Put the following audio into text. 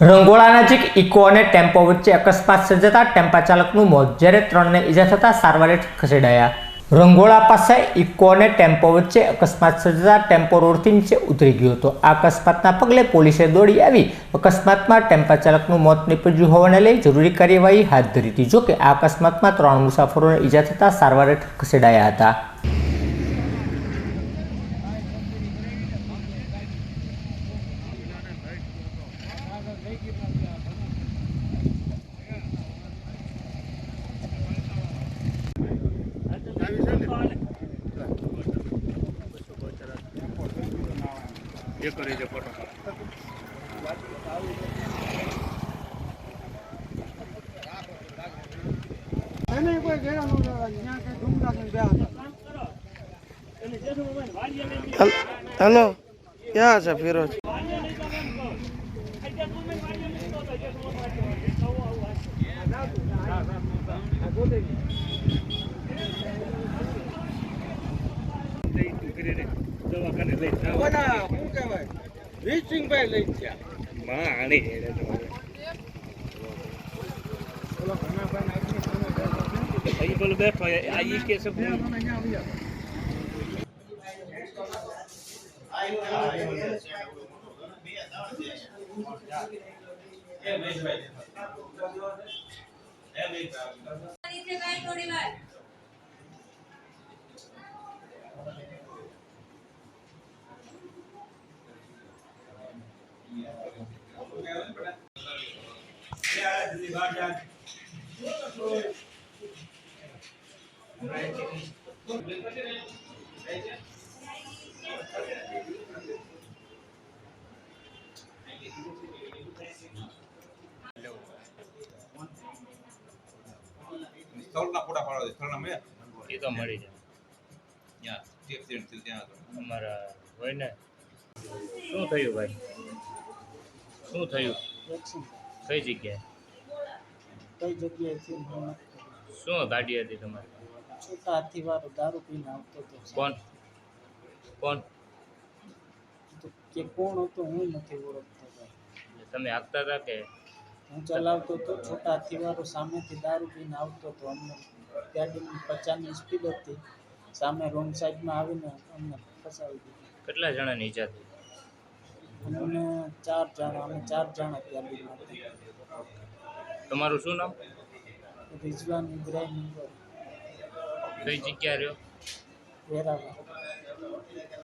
રંગોળા નજીક ઇકો અને ટેમ્પો વચ્ચે અકસ્માત સર્જાતા ટેમ્પા ચાલકનું મોત, જ્યારે ત્રણને ઈજા થતાં સારવારે ખસેડાયા. રંગોળા પાસે ઇકો અને ટેમ્પો વચ્ચે અકસ્માત સર્જાતા ટેમ્પો રોડથી નીચે ઉતરી ગયો હતો. આ અકસ્માતના પગલે પોલીસે દોડી આવી. અકસ્માતમાં ટેમ્પા ચાલકનું મોત નીપજ્યું હોવાને લઈ જરૂરી કાર્યવાહી હાથ ધરી હતી. જોકે આ અકસ્માતમાં ત્રણ મુસાફરોને ઈજા થતાં સારવારે ખસેડાયા હતા. એ કોઈ ગયા જ્યાં કઈ ડુંગરા ને ગયા હેલો ક્યાં છે ફિરોજ? દવાખાને લઈ શું કહેવાય વીરસિંહભાઈ લઈ ગયા માં આણી હેડે તો અહીં બોલો. બેઠો આ ઈ કે છે હું નીચે કાંઈ થોડી વાર. સ્થળના ફોટા પાડો છે સ્થળના મેં એ તો મળી જાય. ત્યાં એક્સિડન્ટ થયું ત્યાં હતો. અમારા હોય ને શું થયું ભાઈ? શું થયું? કઈ જગ્યાએ? કઈ જગ્યાએ શું ગાડી હતી તમારી? છોટા હાથી વાળો દારૂ પીને આવતો હતો કોણ? કોણ? કે કોણ હતો હું નથી ઓળખતો તમે આપતા હતા કે હું ચલાવતો હતો છોટા તિવારો સામેથી દારૂ પીને આવતો હતો અમને ગાડીની પચાસની સ્પીડ હતી. સામે રોંગ સાઈડમાં આવીને અમને ફસાવી દીધી. કેટલા જણાની ઈજા થઈ? અમને ચાર જણા અમે ચાર જણા ગાડીમાં હતા. તમારું શું નામ? રિઝવાન ઇબ્રાહિમ કઈ જગ્યા રહ્યો? વેરાવળ.